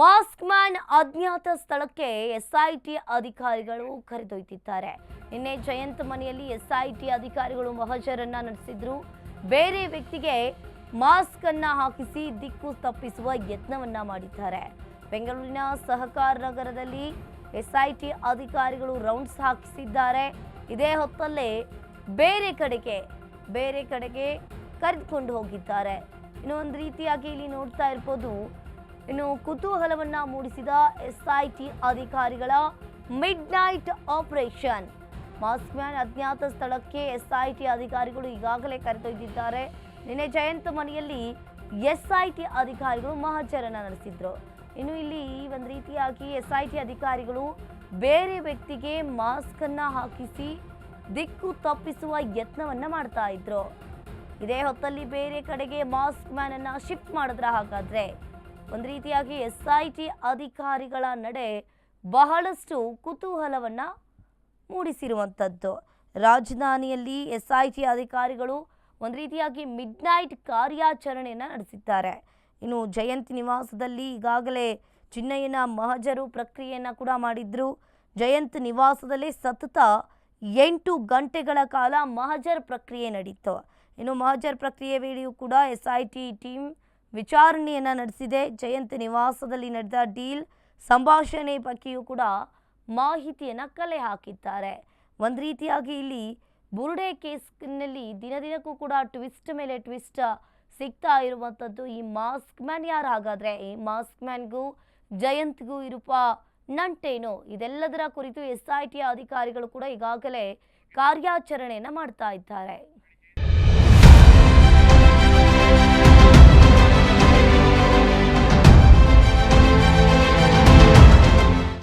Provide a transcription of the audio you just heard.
Mask man ಅಜ್ಞಾತ ಸ್ಥಳಕ್ಕೆ SIT ಅಧಿಕಾರಿಗಳು ಕರೆದೊಯ್ದಿದ್ದಾರೆ. ನಿನ್ನೆ ಜಯಂತ್ ಮನೆಯಲ್ಲಿ ಎಸ್ಐಟಿ ಅಧಿಕಾರಿಗಳು ಮಹಜರನ್ನ ನಡೆಸಿದ್ರು. ಬೇರೆ ವ್ಯಕ್ತಿಗೆ ಮಾಸ್ಕ್ ಅನ್ನ ಹಾಕಿಸಿ ದಿಕ್ಕು ತಪ್ಪಿಸುವ ಯತ್ನವನ್ನ ಮಾಡಿದ್ದಾರೆ. ಬೆಂಗಳೂರಿನ ಸಹಕಾರ ನಗರದಲ್ಲಿ ಎಸ್ಐಟಿ ಅಧಿಕಾರಿಗಳು ರೌಂಡ್ಸ್ ಹಾಕಿಸಿದ್ದಾರೆ. ಇದೇ ಹೊತ್ತಲ್ಲೇ ಬೇರೆ ಕಡೆಗೆ ಬೇರೆ ಕಡೆಗೆ ಕರೆದುಕೊಂಡು ಹೋಗಿದ್ದಾರೆ. ಇನ್ನೊಂದು ರೀತಿಯಾಗಿ ಇಲ್ಲಿ ನೋಡ್ತಾ ಇರ್ಬೋದು ಇನ್ನು ಕುತೂಹಲವನ್ನ ಮೂಡಿಸಿದ ಎಸ್ಐಟಿ ಅಧಿಕಾರಿಗಳ midnight operation. Mask man ಅಜ್ಞಾತ ಸ್ಥಳಕ್ಕೆ ಎಸ್ಐಟಿ ಅಧಿಕಾರಿಗಳು ಈಗಾಗಲೇ ಕರೆದೊಯ್ದಿದ್ದಾರೆ. ನಿನ್ನೆ ಜಯಂತ ಮನೆಯಲ್ಲಿ ಎಸ್ಐಟಿ ಅಧಿಕಾರಿಗಳು ಮಹಾಚರಣ ನಡೆಸಿದ್ರು. ಇನ್ನು ಇಲ್ಲಿ ಒಂದು ರೀತಿಯಾಗಿ ಎಸ್ಐಟಿ ಅಧಿಕಾರಿಗಳು ಬೇರೆ ವ್ಯಕ್ತಿಗೆ ಮಾಸ್ಕ್ ಅನ್ನ ಹಾಕಿಸಿ ದಿಕ್ಕು ತಪ್ಪಿಸುವ ಯತ್ನವನ್ನ ಮಾಡ್ತಾ ಇದ್ರು. ಇದೇ ಹೊತ್ತಲ್ಲಿ ಬೇರೆ ಕಡೆಗೆ ಮಾಸ್ಕ್ ಮ್ಯಾನ್ ಅನ್ನ ಶಿಫ್ಟ್ ಮಾಡಿದ್ರ ಹಾಗಾದ್ರೆ ಒಂದು ರೀತಿಯಾಗಿ ಎಸ್ ಐ ಟಿ ಅಧಿಕಾರಿಗಳ ನಡೆ ಬಹಳಷ್ಟು ಕುತೂಹಲವನ್ನು ಮೂಡಿಸಿರುವಂಥದ್ದು ರಾಜಧಾನಿಯಲ್ಲಿ ಎಸ್ ಐ ಟಿ ಅಧಿಕಾರಿಗಳು ಒಂದು ರೀತಿಯಾಗಿ ಮಿಡ್ ನೈಟ್ ಕಾರ್ಯಾಚರಣೆಯನ್ನು ನಡೆಸಿದ್ದಾರೆ. ಇನ್ನು ಜಯಂತಿ ನಿವಾಸದಲ್ಲಿ ಈಗಾಗಲೇ ಚಿನ್ನಯ್ಯನ ಮಹಜರು ಪ್ರಕ್ರಿಯೆಯನ್ನು ಕೂಡ ಮಾಡಿದ್ರು. ಜಯಂತ್ ನಿವಾಸದಲ್ಲಿ ಸತತ ಎಂಟು ಗಂಟೆಗಳ ಕಾಲ ಮಹಜರ್ ಪ್ರಕ್ರಿಯೆ ನಡೀತು. ಇನ್ನು ಮಹಜರ್ ಪ್ರಕ್ರಿಯೆ ವೇಳೆಯೂ ಕೂಡ ಎಸ್ ಐ ಟಿ ಟೀಮ್ ವಿಚಾರಣೆಯನ್ನು ನಡೆಸಿದೆ. ಜಯಂತ್ ನಿವಾಸದಲ್ಲಿ ನಡೆದ ಡೀಲ್ ಸಂಭಾಷಣೆ ಬಗ್ಗೆಯೂ ಕೂಡ ಮಾಹಿತಿಯನ್ನು ಕಲೆ ಹಾಕಿದ್ದಾರೆ. ಒಂದು ರೀತಿಯಾಗಿ ಇಲ್ಲಿ ಬುರುಡೆ ಕೇಸ್ನಲ್ಲಿ ದಿನ ದಿನಕ್ಕೂ ಕೂಡ ಟ್ವಿಸ್ಟ್ ಮೇಲೆ ಟ್ವಿಸ್ಟ್ ಸಿಗ್ತಾ ಇರುವಂಥದ್ದು ಈ ಮಾಸ್ಕ್ ಮ್ಯಾನ್ ಯಾರು ಹಾಗಾದರೆ ಈ ಮಾಸ್ಕ್ ಮ್ಯಾನ್ಗೂ ಜಯಂತ್ಗೂ ಇರುವ ನಂಟೇನು? ಇದೆಲ್ಲದರ ಕುರಿತು ಎಸ್ ಅಧಿಕಾರಿಗಳು ಕೂಡ ಈಗಾಗಲೇ ಕಾರ್ಯಾಚರಣೆಯನ್ನು ಮಾಡ್ತಾ ಇದ್ದಾರೆ.